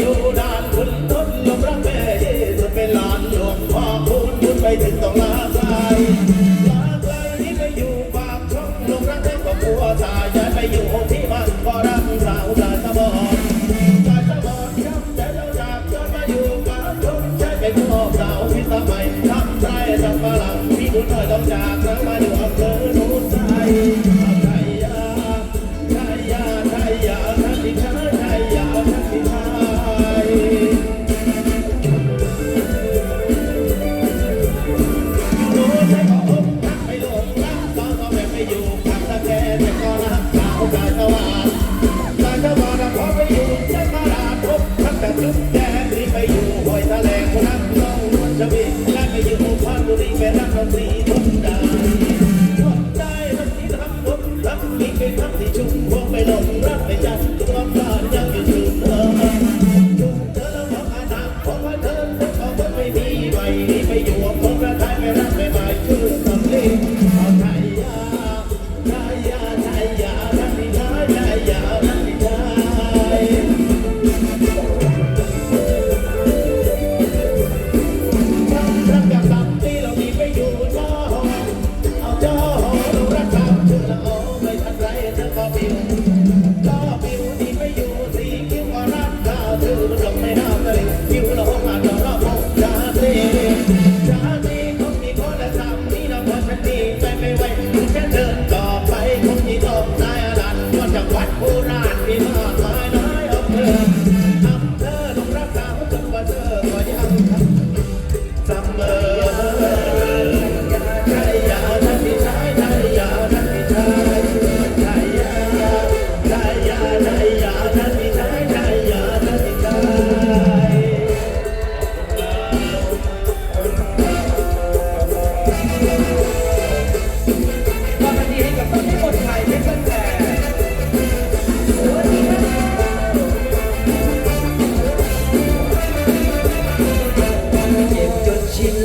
流浪。Yeah.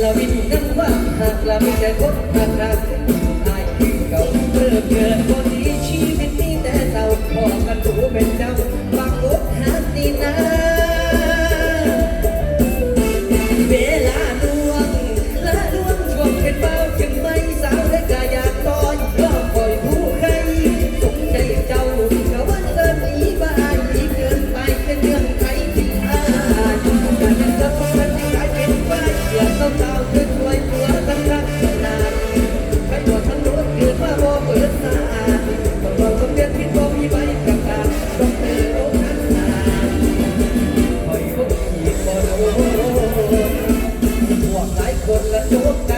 เรามีถุงนั่งว่าหากเราไม่ใจพบหากเรา 너